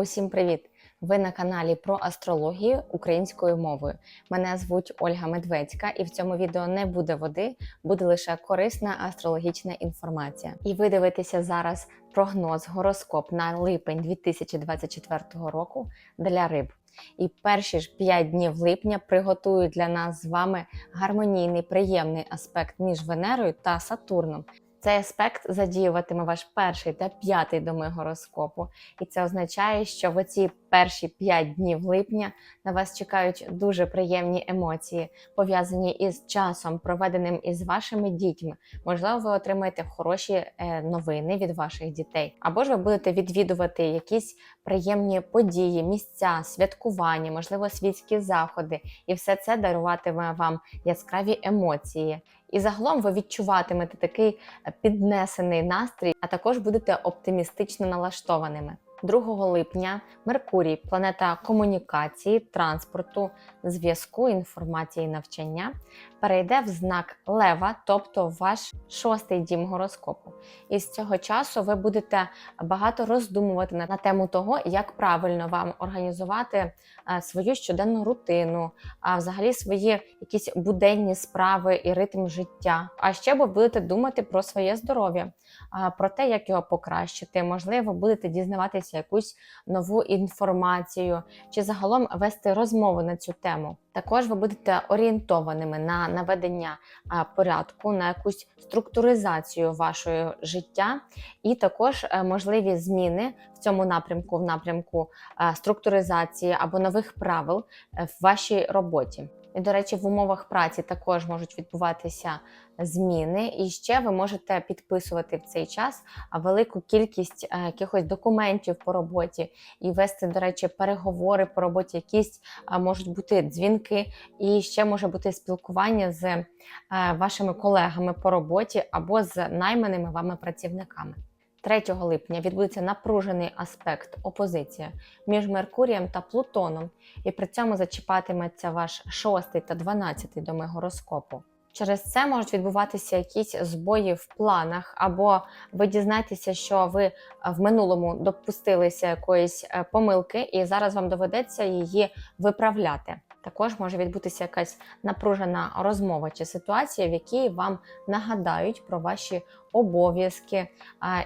Усім привіт! Ви на каналі про астрологію українською мовою. Мене звуть Ольга Медведська, і в цьому відео не буде води, буде лише корисна астрологічна інформація. І ви дивитеся зараз прогноз гороскоп на липень 2024 року для риб. І перші ж 5 днів липня приготують для нас з вами гармонійний приємний аспект між Венерою та Сатурном. Цей аспект задіюватиме ваш перший та п'ятий доми гороскопу, і це означає, що в оці перші 5 днів липня на вас чекають дуже приємні емоції, пов'язані із часом, проведеним із вашими дітьми. Можливо, ви отримаєте хороші е, новини від ваших дітей, або ж ви будете відвідувати якісь приємні події, місця, святкування, можливо, світські заходи, і все це даруватиме вам яскраві емоції. І загалом ви відчуватимете такий піднесений настрій, а також будете оптимістично налаштованими. 2 липня Меркурій, планета комунікації, транспорту, зв'язку, інформації, навчання, перейде в знак Лева, тобто ваш шостий дім гороскопу. І з цього часу ви будете багато роздумувати на тему того, як правильно вам організувати е, свою щоденну рутину, а взагалі свої якісь буденні справи і ритм життя. А ще ви будете думати про своє здоров'я, про те, як його покращити. Можливо, будете дізнаватися якусь нову інформацію чи загалом вести розмову на цю тему. Також ви будете орієнтованими на наведення порядку, на якусь структуризацію вашого життя, і також е, можливі зміни в цьому напрямку, в напрямку структуризації або нових правил е, в вашій роботі. І, до речі, в умовах праці також можуть відбуватися зміни, і ще ви можете підписувати в цей час велику кількість е, якихось документів по роботі і вести, до речі, переговори по роботі, якісь можуть бути дзвінки, і ще може бути спілкування з е, вашими колегами по роботі або з найманими вами працівниками. 3 липня відбудеться напружений аспект опозиція між Меркурієм та Плутоном, і при цьому зачіпатиметься ваш 6 та 12 доми гороскопу. Через це можуть відбуватися якісь збої в планах, або ви дізнаєтеся, що ви в минулому допустилися якоїсь е, помилки, і зараз вам доведеться її виправляти. Також може відбутися якась напружена розмова чи ситуація, в якій вам нагадають про ваші обов'язки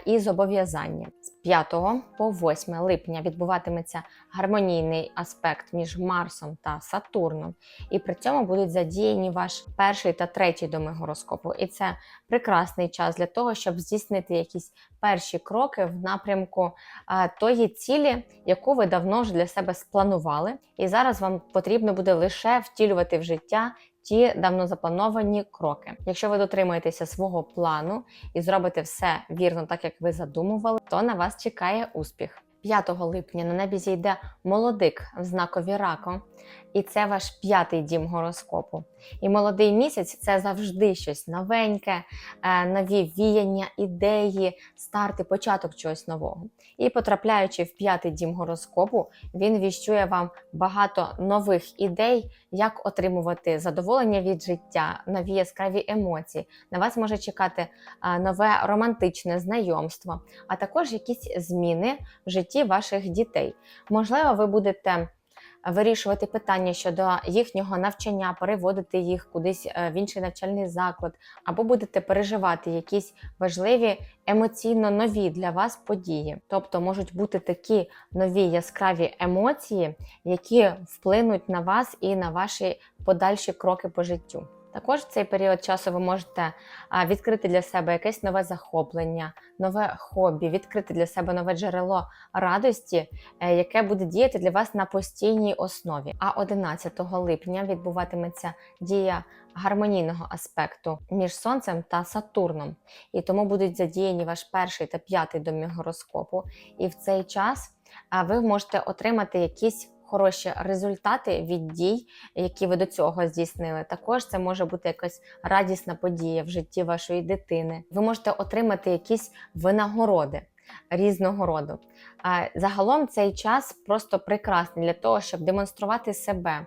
і зобов'язання. З 5 по 8 липня відбуватиметься гармонійний аспект між Марсом та Сатурном, і при цьому будуть задіяні ваш перший та третій доми гороскопу. І це прекрасний час для того, щоб здійснити якісь перші кроки в напрямку тої цілі, яку ви давно вже для себе спланували. І зараз вам потрібно буде лише втілювати в життя ті давно заплановані кроки. Якщо ви дотримуєтеся свого плану і зробите все вірно, так як ви задумували, то на вас чекає успіх. 5 липня на небі зійде молодик в знакові раку, і це ваш п'ятий дім гороскопу. І молодий місяць це завжди щось новеньке, е, нові віяння, ідеї, старти, початок чогось нового. І потрапляючи в п'ятий дім гороскопу, він віщує вам багато нових ідей, як отримувати задоволення від життя, нові яскраві емоції. На вас може чекати е, нове романтичне знайомство, а також якісь зміни в житті ваших дітей. Можливо, ви будете вирішувати питання щодо їхнього навчання, переводити їх кудись е, в інший навчальний заклад, або будете переживати якісь важливі емоційно нові для вас події. Тобто можуть бути такі нові яскраві емоції, які вплинуть на вас і на ваші подальші кроки по життю. Також в цей період часу ви можете відкрити для себе якесь нове захоплення, нове хобі, відкрити для себе нове джерело радості, е, яке буде діяти для вас на постійній основі. А 11 липня відбуватиметься дія гармонійного аспекту між Сонцем та Сатурном, і тому будуть задіяні ваш перший та п'ятий домі гороскопу. І в цей час ви можете отримати якісь хороші результати від дій, які ви до цього здійснили. Також це може бути якась радісна подія в житті вашої дитини. Ви можете отримати якісь винагороди. Різного роду. Загалом цей час просто прекрасний для того, щоб демонструвати себе,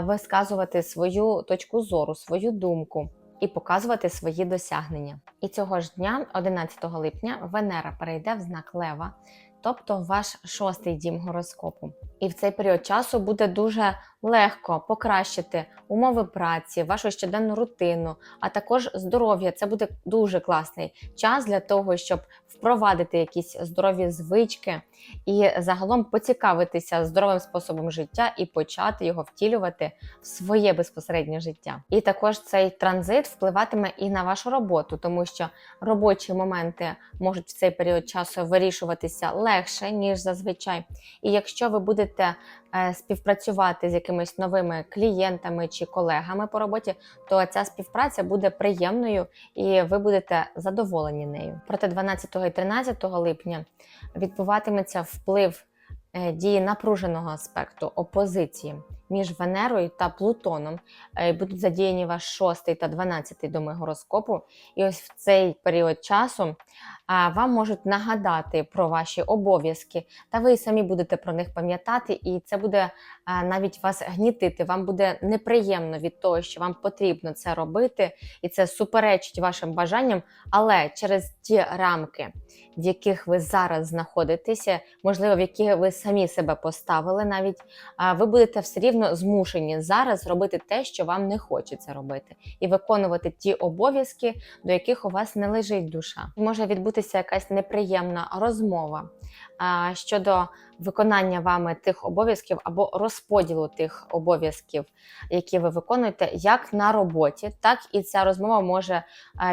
висказувати свою точку зору, свою думку і показувати свої досягнення. І цього ж дня, 11 липня, Венера перейде в знак Лева. Тобто ваш шостий дім гороскопу. І в цей період часу буде дуже легко покращити умови праці, вашу щоденну рутину, а також здоров'я. Це буде дуже класний час для того, щоб впровадити якісь здорові звички і загалом поцікавитися здоровим способом життя і почати його втілювати в своє безпосереднє життя. І також цей транзит впливатиме і на вашу роботу, тому що робочі моменти можуть в цей період часу вирішуватися легше ніж зазвичай. І якщо ви будете е, співпрацювати з якимись новими клієнтами чи колегами по роботі, то ця співпраця буде приємною і ви будете задоволені нею. Проте 12 і 13 липня відбуватиметься вплив е, дії напруженого аспекту опозиції між Венерою та Плутоном. Е, Будуть задіяні ваш 6 та 12 доми гороскопу. І ось в цей період часу вам можуть нагадати про ваші обов'язки, та ви самі будете про них пам'ятати, і це буде навіть вас гнітити. Вам буде неприємно від того, що вам потрібно це робити, і це суперечить вашим бажанням, але через ті рамки, в яких ви зараз знаходитеся, можливо, в які ви самі себе поставили, навіть ви будете все рівно змушені зараз робити те, що вам не хочеться робити, і виконувати ті обов'язки, до яких у вас не лежить душа. Може відбутися якась неприємна розмова а, щодо виконання вами тих обов'язків або розподілу тих обов'язків, які ви виконуєте, як на роботі, так і ця розмова може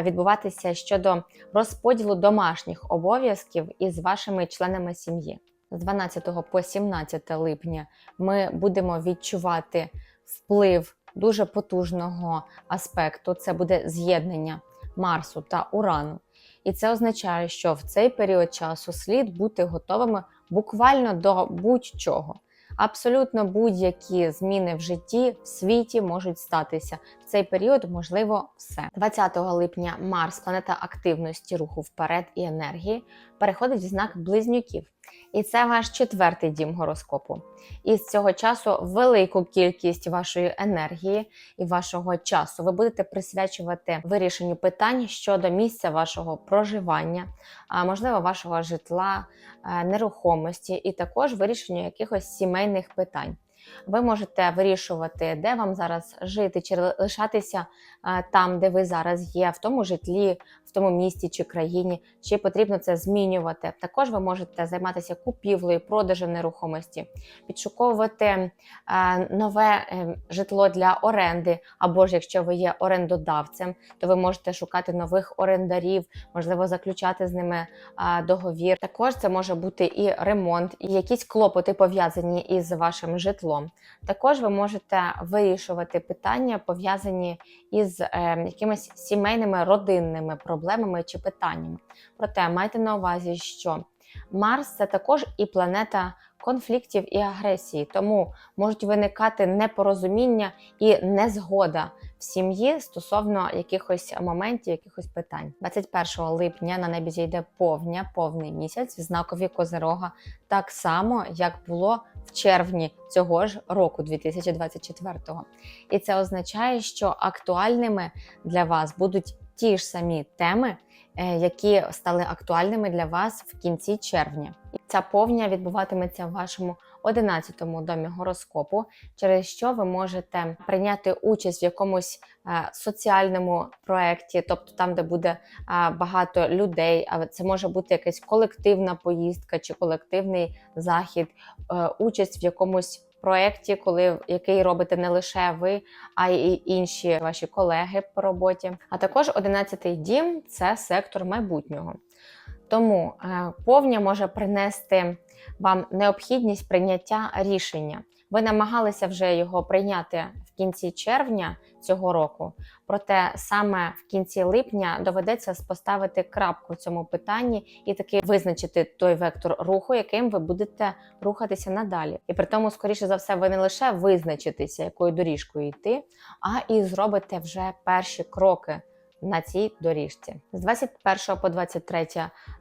відбуватися щодо розподілу домашніх обов'язків із вашими членами сім'ї. З 12 по 17 липня ми будемо відчувати вплив дуже потужного аспекту. Це буде з'єднання Марсу та Урану. І це означає, що в цей період часу слід бути готовими буквально до будь-чого. Абсолютно будь-які зміни в житті в світі можуть статися. Цей період можливо все. 20 липня Марс, планета активності, руху вперед і енергії, переходить в знак близнюків. І це ваш четвертий дім гороскопу. І з цього часу велику кількість вашої енергії і вашого часу ви будете присвячувати вирішенню питань щодо місця вашого проживання, а можливо, вашого житла, е, нерухомості, і також вирішенню якихось сімейних питань. Ви можете вирішувати, де вам зараз жити, чи лишатися е, там, де ви зараз є, в тому житлі, в тому місті чи країні, чи потрібно це змінювати. Також ви можете займатися купівлею, продажем нерухомості, підшуковувати е, нове е, житло для оренди, або ж якщо ви є орендодавцем, то ви можете шукати нових орендарів, можливо, заключати з ними договір. Також це може бути і ремонт, і якісь клопоти пов'язані із вашим житлом. Також ви можете вирішувати питання пов'язані із е, якимись сімейними родинними проблемами чи питаннями. Проте майте на увазі, що Марс це також і планета конфліктів і агресії, тому можуть виникати непорозуміння і незгода в сім'ї стосовно якихось моментів, якихось питань. 21 липня на небі зійде повня, повний місяць в знакові Козирога, так само як було в червні цього ж року, 2024-го. І це означає, що актуальними для вас будуть ті ж самі теми, е, які стали актуальними для вас в кінці червня. Ця повня відбуватиметься в вашому 11-му домі гороскопу, через що ви можете прийняти участь в якомусь е, соціальному проєкті, тобто там, де буде багато людей, а це може бути якась колективна поїздка чи колективний захід, е, участь в якомусь проєкті, коли який робите не лише ви, а й інші ваші колеги по роботі. А також 11-й дім це сектор майбутнього. Тому е, повня може принести вам необхідність прийняття рішення. Ви намагалися вже його прийняти кінці червня цього року, проте саме в кінці липня доведеться поставити крапку в цьому питанні і таки визначити той вектор руху, яким ви будете рухатися надалі. І при тому, скоріше за все, ви не лише визначитеся, якою доріжкою йти, а і зробите вже перші кроки на цій доріжці. З 21 по 23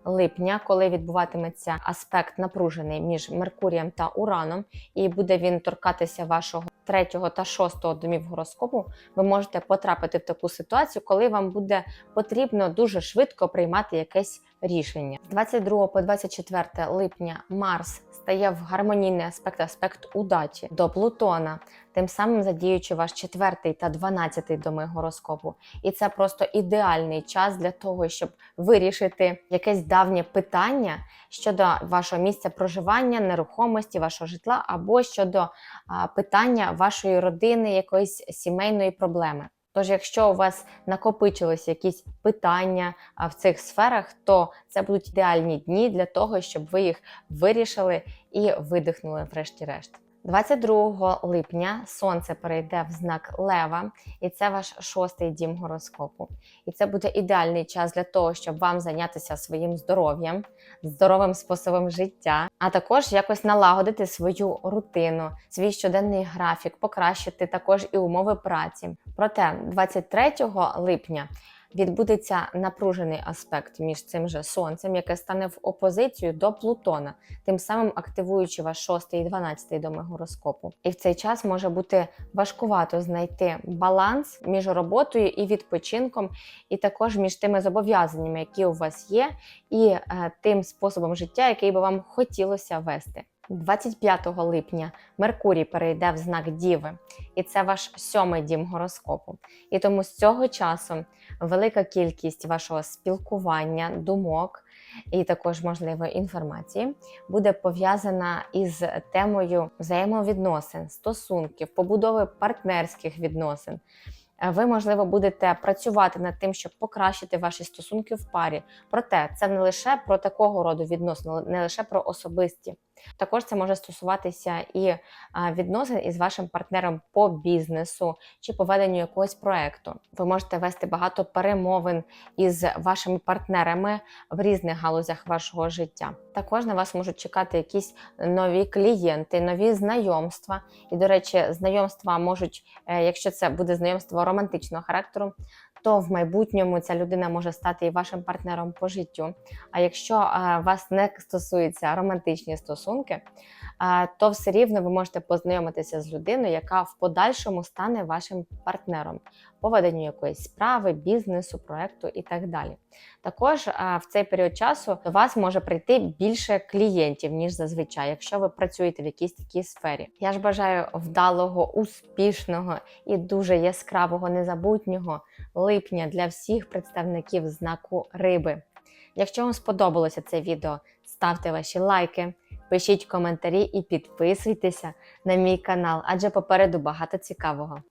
липня, коли відбуватиметься аспект напружений між Меркурієм та Ураном, і буде він торкатися вашого 3 та 6 домів гороскопу ви можете потрапити в таку ситуацію, коли вам буде потрібно дуже швидко приймати якесь рішення. З 22 по 24 липня Марс стає в гармонійний аспект аспект удачі до Плутона, тим самим задіючи ваш 4 та 12 доми гороскопу. І це просто ідеальний час для того, щоб вирішити якесь давнє питання щодо вашого місця проживання, нерухомості, вашого житла або щодо питання вашої родини, якоїсь сімейної проблеми. Тож, якщо у вас накопичились якісь питання в цих сферах, то це будуть ідеальні дні для того, щоб ви їх вирішили і видихнули врешті-решт. 22 липня сонце перейде в знак Лева, і це ваш шостий дім гороскопу. І це буде ідеальний час для того, щоб вам зайнятися своїм здоров'ям, здоровим способом життя, а також якось налагодити свою рутину, свій щоденний графік, покращити також і умови праці. Проте 23 липня відбудеться напружений аспект між цим же сонцем, яке стане в опозицію до Плутона, тим самим активуючи ваш 6 і 12 доми гороскопу. І в цей час може бути важкувато знайти баланс між роботою і відпочинком, і також між тими зобов'язаннями, які у вас є, і е, тим способом життя, який би вам хотілося вести. 25 липня Меркурій перейде в знак Діви, і це ваш сьомий дім гороскопу. І тому з цього часу велика кількість вашого спілкування, думок і також можливої інформації буде пов'язана із темою взаємовідносин, стосунків, побудови партнерських відносин. Ви, можливо, будете працювати над тим, щоб покращити ваші стосунки в парі. Проте це не лише про такого роду відносини, не лише про особисті. Також це може стосуватися і відносин із вашим партнером по бізнесу чи по веденню якогось проекту. Ви можете вести багато перемовин із вашими партнерами в різних галузях вашого життя. Також на вас можуть чекати якісь нові клієнти, нові знайомства. І, до речі, знайомства можуть, е, якщо це буде знайомство романтичного характеру, то в майбутньому ця людина може стати і вашим партнером по життю. А якщо е, вас не стосуються романтичні стосунки, е, то все рівно ви можете познайомитися з людиною, яка в подальшому стане вашим партнером по веденню якоїсь справи, бізнесу, проекту і так далі. Також е, в цей період часу до вас може прийти більше клієнтів, ніж зазвичай, якщо ви працюєте в якійсь такій сфері. Я ж бажаю вдалого, успішного і дуже яскравого, незабутнього липня для всіх представників знаку риби. Якщо вам сподобалося це відео, ставте ваші лайки, пишіть коментарі і підписуйтеся на мій канал, адже попереду багато цікавого.